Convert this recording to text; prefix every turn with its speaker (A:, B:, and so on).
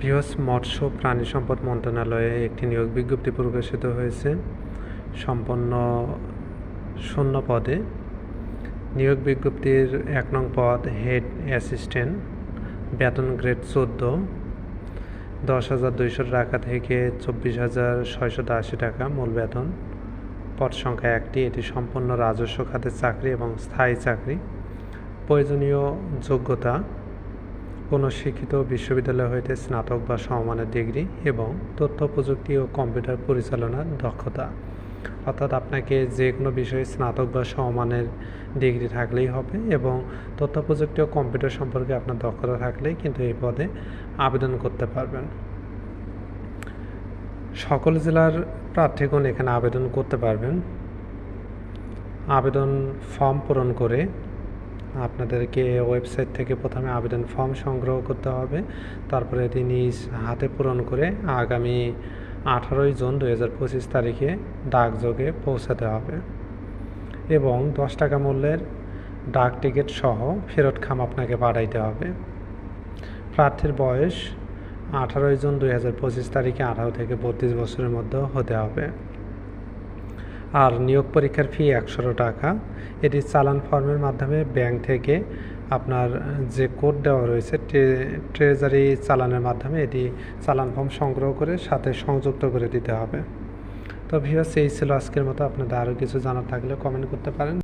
A: বৃহস্প মৎস্য প্রাণী সম্পদ মন্ত্রণালয়ে একটি নিয়োগ বিজ্ঞপ্তি প্রকাশিত হয়েছে। সম্পন্ন শূন্য পদে। নিয়োগ বিজ্ঞপ্তির এক নং পদ, হেড অ্যাসিস্ট্যান্ট, বেতন গ্রেড চোদ্দ, দশ হাজার দুইশো টাকা থেকে চব্বিশ হাজার ছয়শত আশি টাকা মূল বেতন। পদ সংখ্যা একটি, এটি সম্পূর্ণ রাজস্ব খাতের চাকরি এবং স্থায়ী চাকরি। প্রয়োজনীয় যোগ্যতা কোনো শিক্ষিত বিশ্ববিদ্যালয় হইতে স্নাতক বা সমমানের ডিগ্রি এবং তথ্য প্রযুক্তি ও কম্পিউটার পরিচালনার দক্ষতা। অর্থাৎ আপনাকে যে কোনো বিষয়ে স্নাতক বা সমমানের ডিগ্রি থাকলেই হবে এবং তথ্য প্রযুক্তি ও কম্পিউটার সম্পর্কে আপনার দক্ষতা থাকলেই কিন্তু এই পদে আবেদন করতে পারবেন। সকল জেলার প্রার্থীগণ এখানে আবেদন করতে পারবেন। আবেদন ফর্ম পূরণ করে আপনাদেরকে ওয়েবসাইট থেকে প্রথমে আবেদন ফর্ম সংগ্রহ করতে হবে। তারপরে নিজ হাতে পূরণ করে আগামী আঠারোই জুন দু হাজার পঁচিশ তারিখে ডাকযোগে পৌঁছাতে হবে। এবং দশ টাকা মূল্যের ডাক টিকিট সহ ফেরত খাম আপনাকে পাঠাইতে হবে। প্রার্থীর বয়স আঠারোই জুন দুই হাজার পঁচিশ তারিখে আঠারো থেকে বত্রিশ বছরের মধ্যে হতে হবে। আর নিয়োগ পরীক্ষার ফি একশো টাকা। এটি চালান ফর্মের মাধ্যমে ব্যাংক থেকে আপনার যে কোড দেওয়া রয়েছে ট্রেজারি চালানের মাধ্যমে এটি চালান ফর্ম সংগ্রহ করে সাথে সংযুক্ত করে দিতে হবে। তো ভিওস এই ছিল আজকের মতো। আপনাদের আরও কিছু জানার থাকলে কমেন্ট করতে পারেন।